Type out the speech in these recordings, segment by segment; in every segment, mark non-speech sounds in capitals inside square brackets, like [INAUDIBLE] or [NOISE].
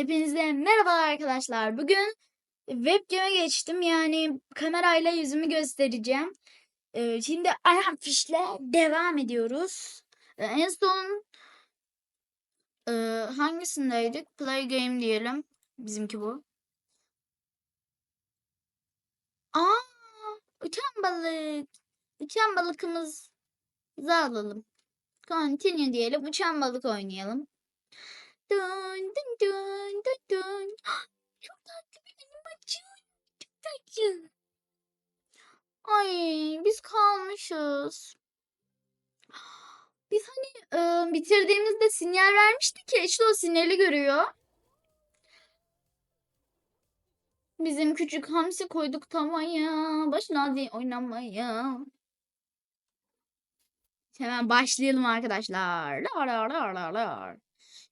Hepinize merhaba arkadaşlar. Bugün webcam'e geçtim. Yani kamerayla yüzümü göstereceğim. Ee, şimdi ayağım fişle devam ediyoruz. Ee, en son e, hangisindeydik? Play game diyelim. Bizimki bu. Aa, uçan balık. Uçan balıkımızı alalım. Continue diyelim. Uçan balık oynayalım. Dun dun dun dun dun. [GASPS] Çok tatlı bir animasyon. Çok tatlı. Ay biz kalmışız. [GASPS] Biz hani e, bitirdiğimizde sinyal vermiştik ki işte o sinyali görüyor. Bizim küçük hamsi koyduk tavaya. Başına diye oynamaya. Hemen başlayalım arkadaşlar. La la la la la.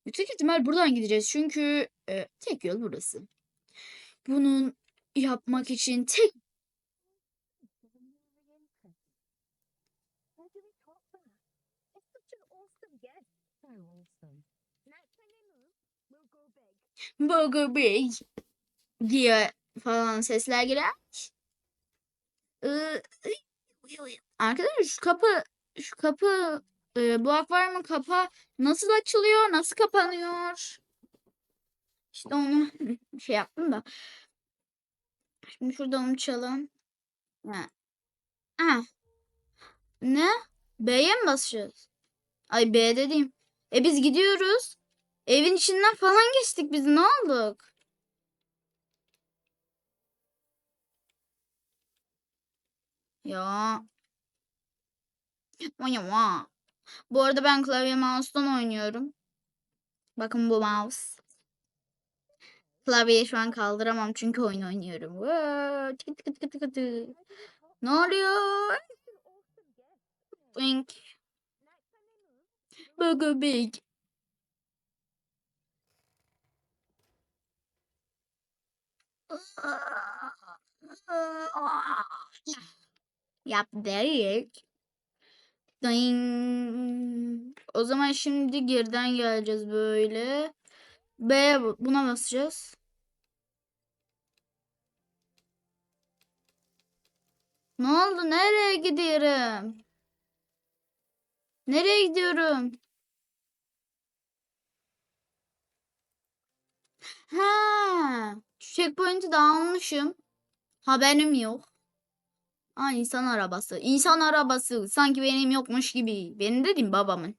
Yüksek ihtimal buradan gideceğiz çünkü e, tek yol burası. Bunun yapmak için tek Burger Big diye falan sesler girer. Ee, Arkadaşlar şu kapı şu kapı e, bu akvaryumun kapağı nasıl açılıyor? Nasıl kapanıyor? İşte onu [LAUGHS] şey yaptım da. Şimdi şuradan uçalım. Ha. Ah. Ne? B'ye mi basacağız? Ay B dediğim. E biz gidiyoruz. Evin içinden falan geçtik biz. Ne olduk? Ya. Oynama. Bu arada ben klavye mouse'dan oynuyorum. Bakın bu mouse. Klavyeyi şu an kaldıramam çünkü oyun oynuyorum. Ne oluyor? Blink. Burger Big. Yaptık. Ding. O zaman şimdi geriden geleceğiz böyle. B buna basacağız. Ne oldu? Nereye gidiyorum? Nereye gidiyorum? Ha, checkpoint'i de almışım. Haberim yok. Aa insan arabası. İnsan arabası. Sanki benim yokmuş gibi. Benim dedim babamın.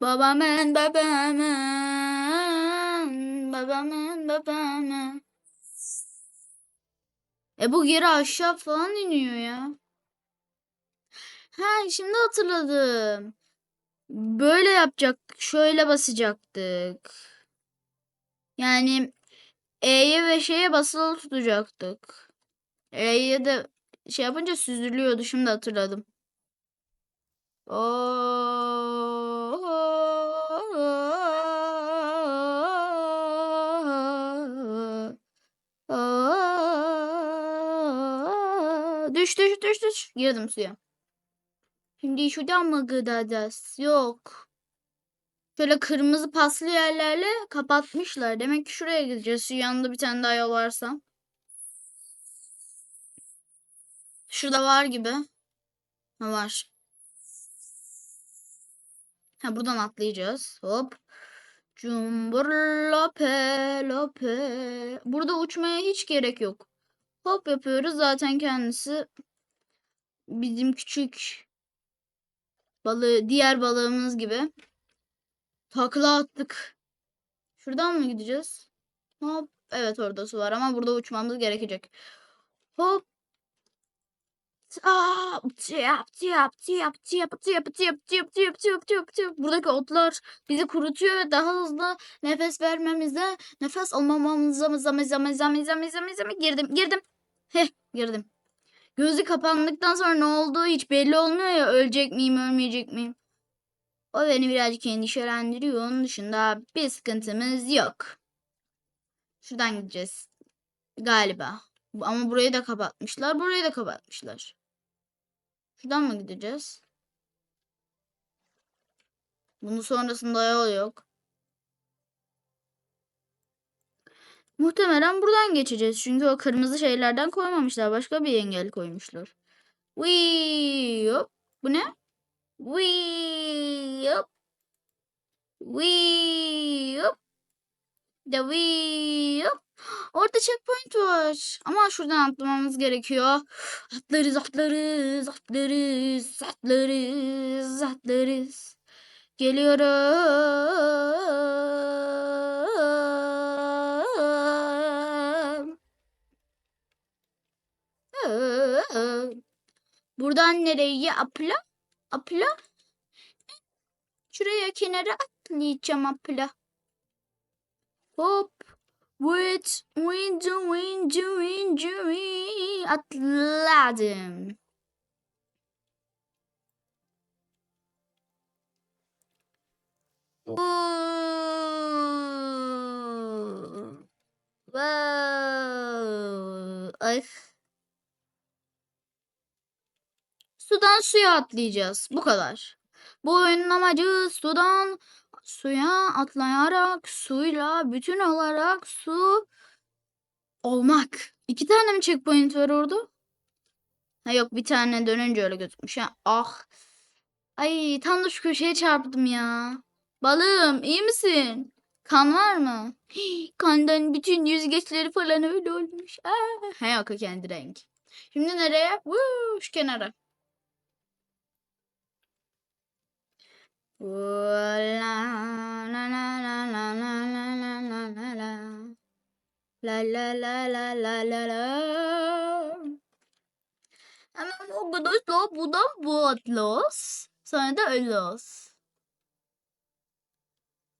Babamın babamın. Babamın babamın. E bu geri aşağı falan iniyor ya. Ha şimdi hatırladım. Böyle yapacak. Şöyle basacaktık. Yani E'ye ve şeye basılı tutacaktık. E'ye de şey yapınca süzülüyordu. Şimdi hatırladım. Düş düş düş düş. Girdim suya. Şimdi şuradan mı gıdacağız? Yok. Şöyle kırmızı paslı yerlerle kapatmışlar. Demek ki şuraya gideceğiz. Şu yanında bir tane daha yol varsa. Şurada var gibi. Ha var. Ha buradan atlayacağız. Hop. Cumbur lope lope. Burada uçmaya hiç gerek yok. Hop yapıyoruz. Zaten kendisi bizim küçük balığı, diğer balığımız gibi. Takla attık. Şuradan mı gideceğiz? Hop. Evet orada su var ama burada uçmamız gerekecek. Hop. Buradaki otlar bizi kurutuyor ve daha hızlı nefes vermemize, nefes almamamıza girdim girdim. Heh girdim. Gözü kapandıktan sonra ne olduğu hiç belli olmuyor ya ölecek miyim ölmeyecek miyim. O beni birazcık endişelendiriyor. Onun dışında bir sıkıntımız yok. Şuradan gideceğiz. Galiba. Ama burayı da kapatmışlar. Burayı da kapatmışlar. Şuradan mı gideceğiz? Bunun sonrasında yol yok. Muhtemelen buradan geçeceğiz. Çünkü o kırmızı şeylerden koymamışlar. Başka bir engel koymuşlar. Wii hop. Bu ne? Wii hop. Wii hop. The wii hop. Orada checkpoint var. Ama şuradan atlamamız gerekiyor. Atlarız, atlarız, atlarız, atlarız, atlarız. Geliyorum. Buradan nereye apla? Apla? Şuraya kenara atlayacağım apla. Hop. Wait, windu, windu, windu, atladım. Wow. Wow. Ay. Sudan suya atlayacağız. Bu kadar. Bu oyunun amacı sudan suya atlayarak suyla bütün olarak su olmak. İki tane mi checkpoint var orada? Ha yok bir tane dönünce öyle gözükmüş ha. Ah. Ay tam da şu köşeye çarptım ya. Balım iyi misin? Kan var mı? Hii, kandan bütün yüzgeçleri falan öyle olmuş. Aa, ha yok o kendi renk. Şimdi nereye? Woo, şu kenara. La la la la la la la. la la, la la la la la la. Hemen arkadaşlar buradan bu atlas. Sonra da öyle.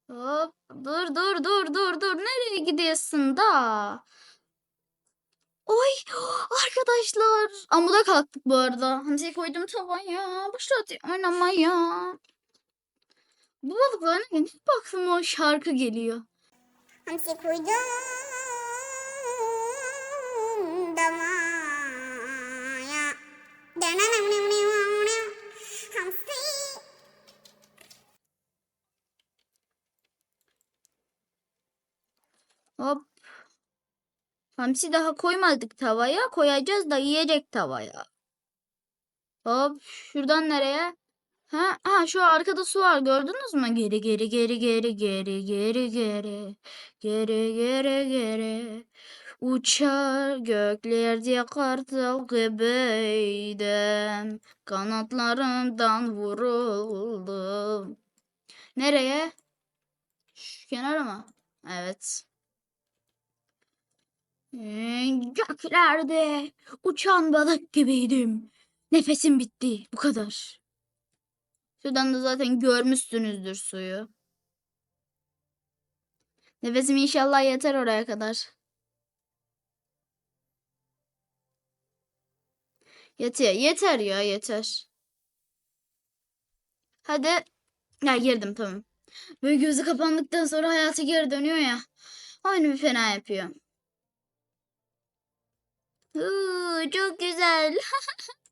Hop dur dur dur dur dur nereye gidiyorsun da? Oy arkadaşlar amuda kalktık bu arada. Hamsiye koydum tavan ya. Oynamaya. Bu balıkların yeni aklıma o şarkı geliyor. Hamsi koydum damaya. Hamsi. Hop. Hamsi daha koymadık tavaya. Koyacağız da yiyecek tavaya. Hop. Şuradan nereye? Ha, ha şu arkada su var gördünüz mü? Geri geri geri geri geri geri geri geri geri geri uçar göklerde kartal gibiydim kanatlarımdan vuruldum. Nereye? Şu kenara mı? Evet. Ee, Göklerde uçan balık gibiydim. Nefesim bitti. Bu kadar. Şuradan da zaten görmüşsünüzdür suyu. Nefesim inşallah yeter oraya kadar. Yeter, yeter ya yeter. Hadi. Ya girdim tamam. Böyle gözü kapandıktan sonra hayatı geri dönüyor ya. Aynı bir fena yapıyor. Huu, çok güzel.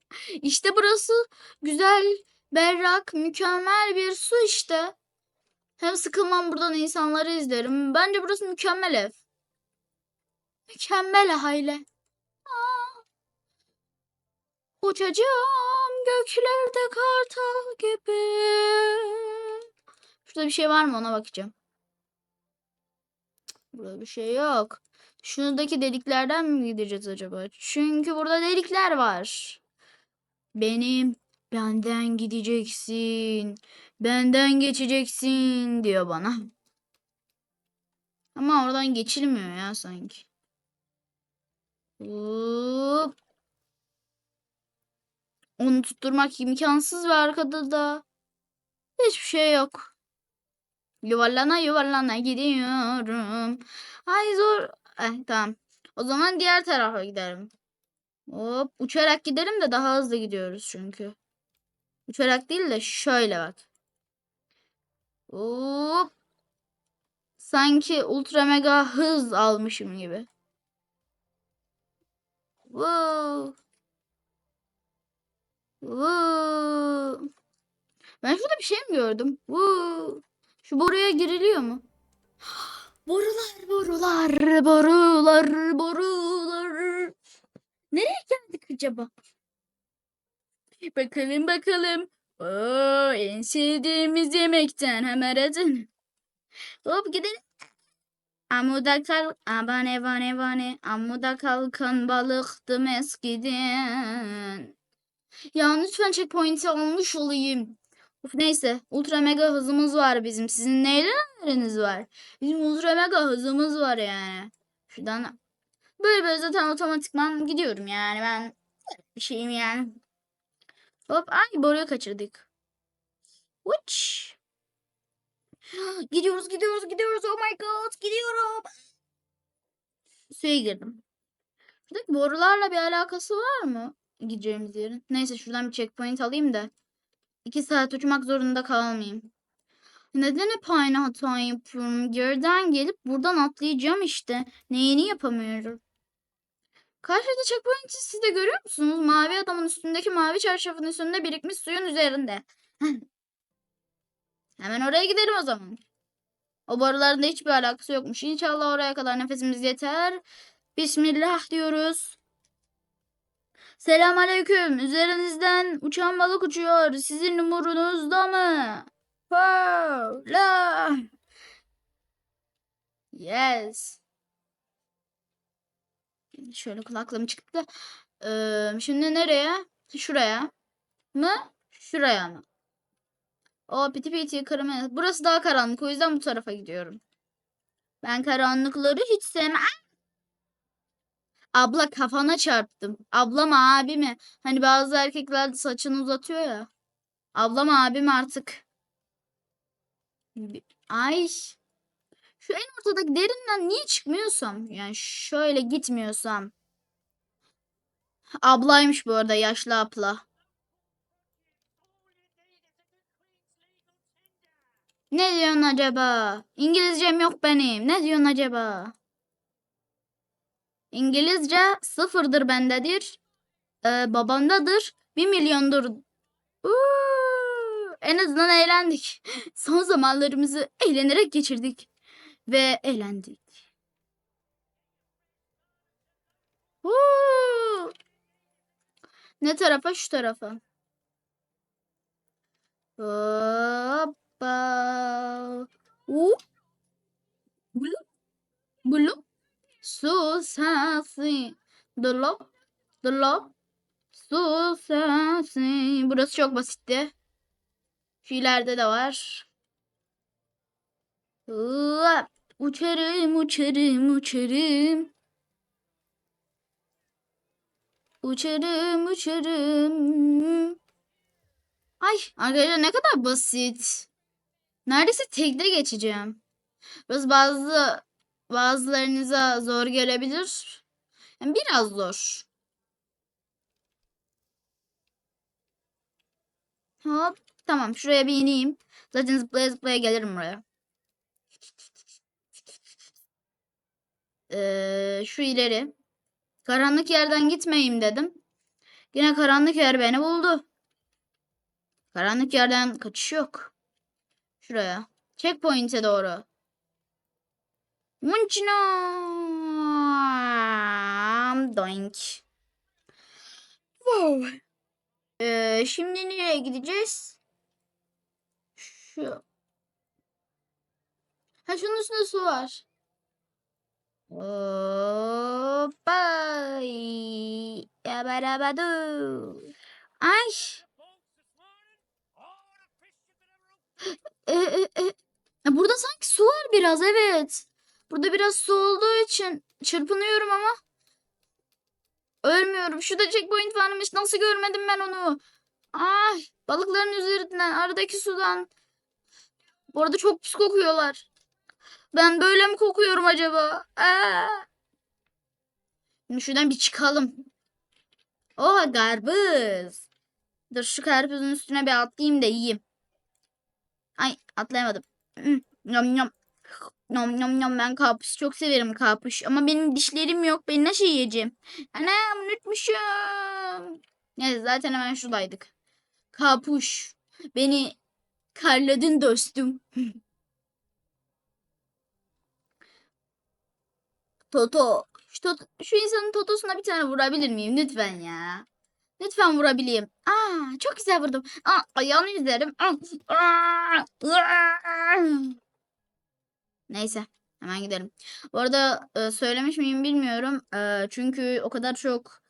[LAUGHS] işte burası güzel, berrak, mükemmel bir su işte. Hem sıkılmam buradan insanları izlerim. Bence burası mükemmel ev. Mükemmel aile. Uçacağım göklerde kartal gibi. Şurada bir şey var mı ona bakacağım. Burada bir şey yok. Şuradaki deliklerden mi gideceğiz acaba? Çünkü burada delikler var. Benim benden gideceksin. Benden geçeceksin diyor bana. Ama oradan geçilmiyor ya sanki. Hop. Onu tutturmak imkansız ve arkada da hiçbir şey yok. Yuvarlana yuvarlana gidiyorum. Ay zor. Eh, tamam. O zaman diğer tarafa gidelim. Hop uçarak gidelim de daha hızlı gidiyoruz çünkü. Uçarak değil de şöyle bak. Hop. Sanki ultra mega hız almışım gibi. Wow. Wow. Ben şurada bir şey mi gördüm? Wow. Şu boruya giriliyor mu? Borular, borular, borular, borular. Nereye geldik acaba? Bakalım bakalım. Oo, en sevdiğimiz yemekten hemen adın. Hop gidelim. Amuda kal, abane vane vane, amuda kalkan balıktım eskiden. Ya lütfen checkpoint'i almış olayım. Of, neyse ultra mega hızımız var bizim. Sizin neleriniz var? Bizim ultra mega hızımız var yani. Şuradan böyle böyle zaten otomatikman gidiyorum yani ben bir şeyim yani. Hop ay boruyu kaçırdık. Uç. [GASPS] Gidiyoruz gidiyoruz gidiyoruz oh my god gidiyorum. Suya girdim. Şuradaki borularla bir alakası var mı? Gideceğimiz yerin. Neyse şuradan bir checkpoint alayım da. iki saat uçmak zorunda kalmayayım. Neden hep aynı hata yapıyorum? Geriden gelip buradan atlayacağım işte. Neyini yapamıyorum? Karşıda checkpoint'i siz de görüyor musunuz? Mavi adamın üstündeki mavi çarşafın üstünde birikmiş suyun üzerinde. Hemen oraya gidelim o zaman. O boruların da hiçbir alakası yokmuş. İnşallah oraya kadar nefesimiz yeter. Bismillah diyoruz. Selamünaleyküm. Üzerinizden uçan balık uçuyor. Sizin umurunuzda mı? Yes. Şöyle kulaklığım çıktı. Ee, şimdi nereye? Şuraya mı? Şuraya mı? O piti piti kırmızı. Burası daha karanlık. O yüzden bu tarafa gidiyorum. Ben karanlıkları hiç sevmem. Abla kafana çarptım. Ablam abi mi? Hani bazı erkekler de saçını uzatıyor ya. Ablam abim artık. Ay. Şu en ortadaki derinden niye çıkmıyorsam? Yani şöyle gitmiyorsam. Ablaymış bu arada yaşlı abla. Ne diyorsun acaba? İngilizcem yok benim. Ne diyorsun acaba? İngilizce sıfırdır bendedir. Ee, babamdadır. Bir milyondur. Uuu, en azından eğlendik. [LAUGHS] Son zamanlarımızı eğlenerek geçirdik. Ve eğlendik. Uuu. Ne tarafa? Şu tarafa. Hoppa. Uuu. Bulu. Bulu. Su sesi. Dolap. Dolap. Su sesi. Burası çok basitti. Şu ileride de var. Hop. Uçarım, uçarım, uçarım. Uçarım, uçarım. Ay arkadaşlar ne kadar basit. Neredeyse tekte geçeceğim. Burası bazı bazılarınıza zor gelebilir. Yani biraz zor. Hop. Tamam şuraya bir ineyim. Zaten zıplaya zıplaya gelirim buraya. Ee, şu ileri. Karanlık yerden gitmeyeyim dedim. Yine karanlık yer beni buldu. Karanlık yerden kaçış yok. Şuraya. Checkpoint'e doğru. Munçinam. Doink. Wow. Ee, şimdi nereye gideceğiz? Şu. Ha şunun üstünde su var. Hoppa. Yabarabadu. Ay. E, e, e. Ya Burada sanki su var biraz evet. Burada biraz su olduğu için çırpınıyorum ama ölmüyorum. Şurada checkpoint varmış. Nasıl görmedim ben onu? Ay balıkların üzerinden aradaki sudan. Bu arada çok pis kokuyorlar. Ben böyle mi kokuyorum acaba? Aa. Şimdi şuradan bir çıkalım. Oha karpuz. Dur şu karpuzun üstüne bir atlayayım da yiyeyim. Ay atlayamadım. Hmm, Yom yom. Nom nom nom ben karpuz çok severim karpuz. Ama benim dişlerim yok. Ben nasıl yiyeceğim? Anam unutmuşum. Neyse zaten hemen şuradaydık. Karpuz. Beni karladın dostum. [LAUGHS] Toto. Şu, Toto- şu insanın totosuna bir tane vurabilir miyim lütfen ya? Lütfen vurabileyim. Aa, çok güzel vurdum. Ayağını izlerim. Neyse. Hemen gidelim. Bu arada e, söylemiş miyim bilmiyorum. E, çünkü o kadar çok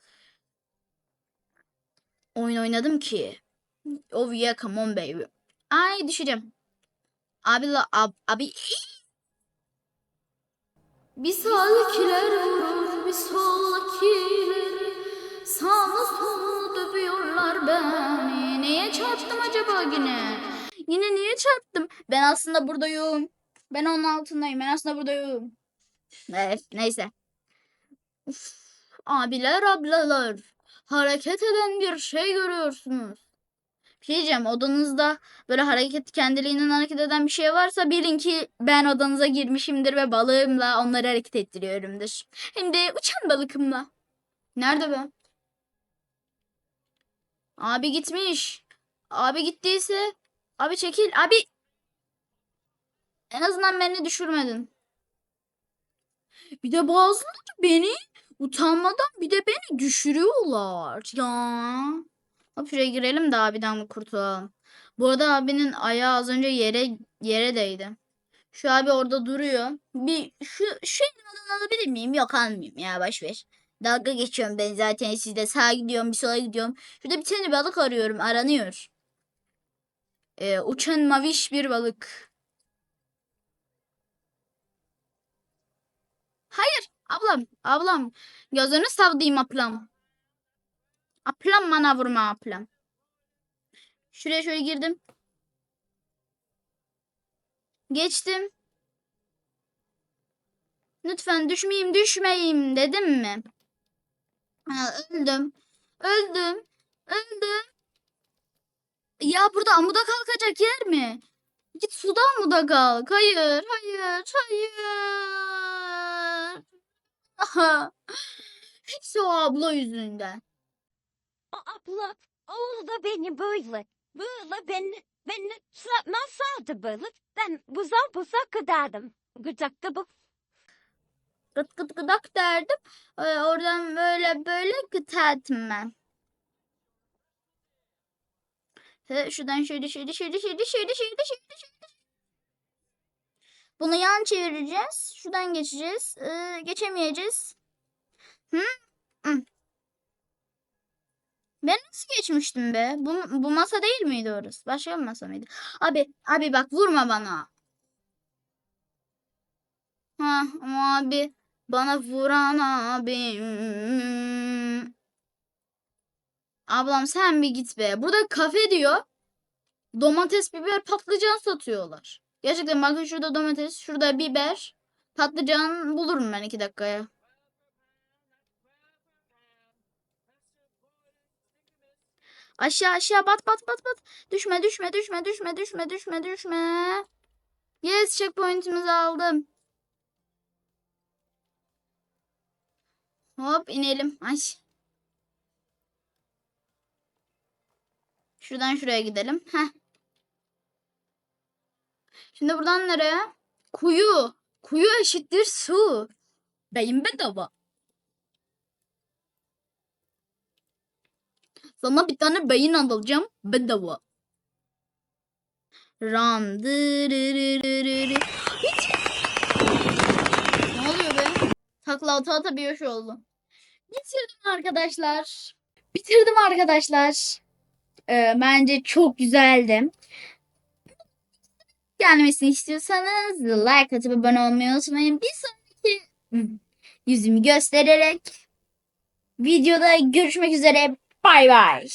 oyun oynadım ki. Oh yeah come on baby. Ay düşeceğim. Abi la ab, abi. Bir sağdakiler vurur bir soldakileri. Sağlı sollu dövüyorlar beni. Neye çarptım acaba yine? Yine niye çarptım? Ben aslında buradayım. Ben onun altındayım. Ben aslında buradayım. Evet, neyse. Uf, abiler ablalar. Hareket eden bir şey görüyorsunuz. Bir şey diyeceğim. Odanızda böyle hareket kendiliğinden hareket eden bir şey varsa bilin ki ben odanıza girmişimdir ve balığımla onları hareket ettiriyorumdur. Hem de uçan balıkımla. Nerede be? Abi gitmiş. Abi gittiyse abi çekil. Abi en azından beni düşürmedin. Bir de bazıları beni utanmadan bir de beni düşürüyorlar. Ya. Hop girelim de abiden kurtulalım. Bu arada abinin ayağı az önce yere yere değdi. Şu abi orada duruyor. Bir şu şu elmadan alabilir miyim? Yok almayayım ya boş ver. Dalga geçiyorum ben zaten sizde. Sağa gidiyorum bir sola gidiyorum. Şurada bir tane balık arıyorum. Aranıyor. Ee, uçan maviş bir balık. Hayır ablam ablam. Gözünü sevdiğim ablam. Ablam bana vurma ablam. Şuraya şöyle girdim. Geçtim. Lütfen düşmeyeyim düşmeyeyim dedim mi? Ha, öldüm. Öldüm. Öldüm. Ya burada amuda kalkacak yer mi? Git suda amuda kalk. Hayır, hayır, hayır. Aha. Hepsi o abla yüzünden. O abla oğlu beni böyle böyle beni beni masardı böyle. Ben buza buza giderdim. Gıdakta bu Gıt gıt gıdak derdim. Ee, oradan böyle böyle gıtardım ben. Şuradan şöyle şöyle şöyle şöyle şöyle şöyle şöyle şöyle. Bunu yan çevireceğiz. Şuradan geçeceğiz. Ee, geçemeyeceğiz. Hı? Hı. Ben nasıl geçmiştim be? Bu, bu masa değil miydi orası? Başka bir masa mıydı? Abi, abi bak vurma bana. Ha, abi bana vuran abim. Ablam sen bir git be. Burada kafe diyor. Domates, biber, patlıcan satıyorlar. Gerçekten bakın şurada domates, şurada biber, patlıcan bulurum ben iki dakikaya. Aşağı aşağı bat bat bat bat. Düşme düşme düşme düşme düşme düşme düşme. Yes checkpoint'imizi aldım. Hop inelim. Ay. Şuradan şuraya gidelim. Heh. Şimdi buradan nereye? Kuyu. Kuyu eşittir su. Beyin bedava. Sana bir tane beyin alacağım. Bedava. Hiç. Ne oluyor be? Takla ata ata bir yoş oldu. Bitirdim arkadaşlar. Bitirdim arkadaşlar. Ee, bence çok güzeldi. Gelmesini istiyorsanız like atıp abone olmayı unutmayın. Bir sonraki yüzümü göstererek videoda görüşmek üzere. Bye bye.